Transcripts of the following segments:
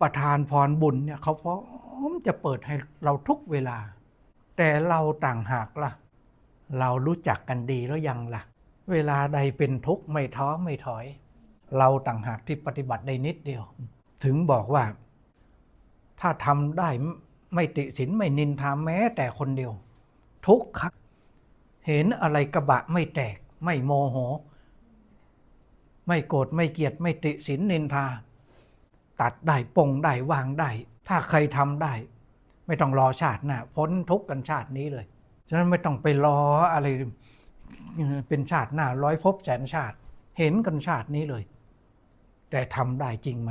ประทานพรบุญเนี่ยเขาพร้อมจะเปิดให้เราทุกเวลา แต่เราต่างหากล่ะ เรารู้จักกันดีแล้วยังล่ะ เวลาใดเป็นทุกข์ไม่ท้อไม่ถอย เราต่างหากที่ปฏิบัติได้นิดเดียว ถึงบอกว่า ถ้าทำได้ไม่ติสินไม่นินทาแม้แต่คนเดียว ทุกข์เห็นอะไรกระบะไม่แตก ไม่โมโห ไม่โกรธไม่เกลียดไม่ติสินนินทา ตัดได้ปงได้วางได้ ถ้าใครทำได้ ไม่ต้องรอชาติหน้าพ้นทุกข์กันชาตินี้เลย ฉะนั้นไม่ต้องไปรออะไรเป็นชาติหน้าร้อยภพแสนชาติ เห็นกันชาตินี้เลย แต่ทำได้จริงไหม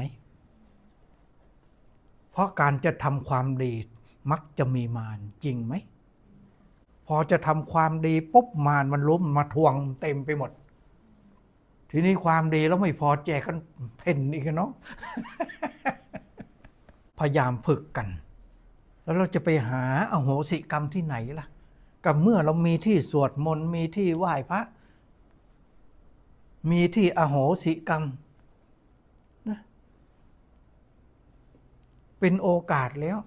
เพราะการจะทำความดีมักจะมีมารจริงไหม พอจะทำความดีปุ๊บมารมันล้มมาทวงเต็มไปหมด ทีนี้ความดีแล้วไม่พอแจกกันเพ่นอีกเนาะพยายามฝึกกัน แล้วเราจะไปหาอาโหสิกรรมที่ไหนล่ะกับเมื่อเรามีที่สวดมนต์มีที่ไหว้พระ มีที่อโหสิกรรมนะเป็นโอกาสแล้ว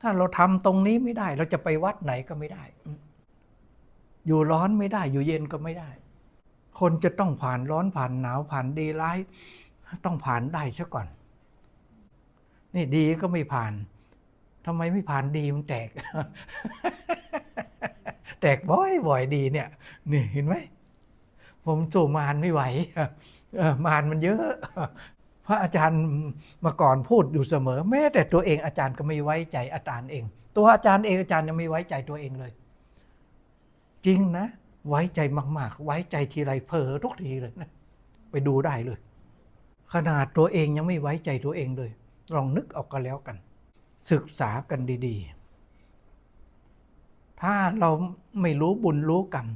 ถ้าเราทำตรงนี้ไม่ได้ เราจะไปวัดไหนก็ไม่ได้ อยู่ร้อนไม่ได้ อยู่เย็นก็ไม่ได้ คนจะต้องผ่านร้อนผ่านหนาวผ่านดีร้ายต้องผ่านได้ซะก่อน นี่ดีก็ไม่ผ่านทำไมไม่ผ่านดีมันแตก แตกบ่อยบ่อยดีเนี่ยนี่เห็นไหมผมสู้มารไม่ไหวมารมันเยอะ พระอาจารย์มาก่อนพูดอยู่เสมอ แม้แต่ตัวเองอาจารย์ก็ไม่ไว้ใจอาจารย์เอง ตัวอาจารย์เองอาจารย์ยังไม่ไว้ใจตัวเองเลย จริงนะ ไว้ใจมาก ๆ ไว้ใจทีไรเผลอทุกทีเลยนะไปดูได้เลย ขนาดตัวเองยังไม่ไว้ใจตัวเองเลย ลองนึกออกกันแล้วกัน ศึกษากันดีๆ ถ้าเราไม่รู้บุญรู้กรรม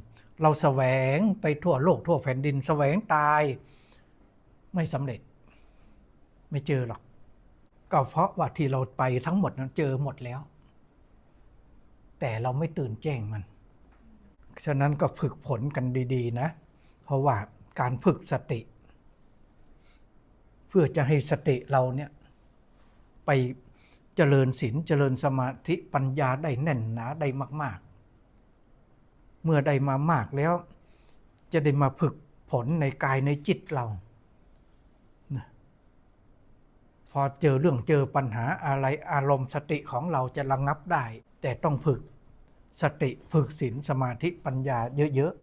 เราแสวงไปทั่วโลกทั่วแผ่นดินแสวงตายไม่สำเร็จ ไม่เจอหรอก ก็เพราะว่าที่เราไปทั้งหมดนั้นเจอหมดแล้ว แต่เราไม่ตื่นแจ้งมัน ฉะนั้นก็ฝึกผลกันดีๆนะ เพราะว่าการฝึกสติ เพื่อจะให้สติเราเนี่ยไปเจริญศีลเจริญสมาธิปัญญาได้แน่นหนาได้มาก ๆ เมื่อได้มามากแล้ว จะได้มาฝึกผลในกายในจิตเรา พอเจอเรื่องเจอปัญหาอะไรอารมณ์สติของเราจะระงับได้ แต่ต้องฝึก สติฝึกศีลสมาธิปัญญาเยอะๆ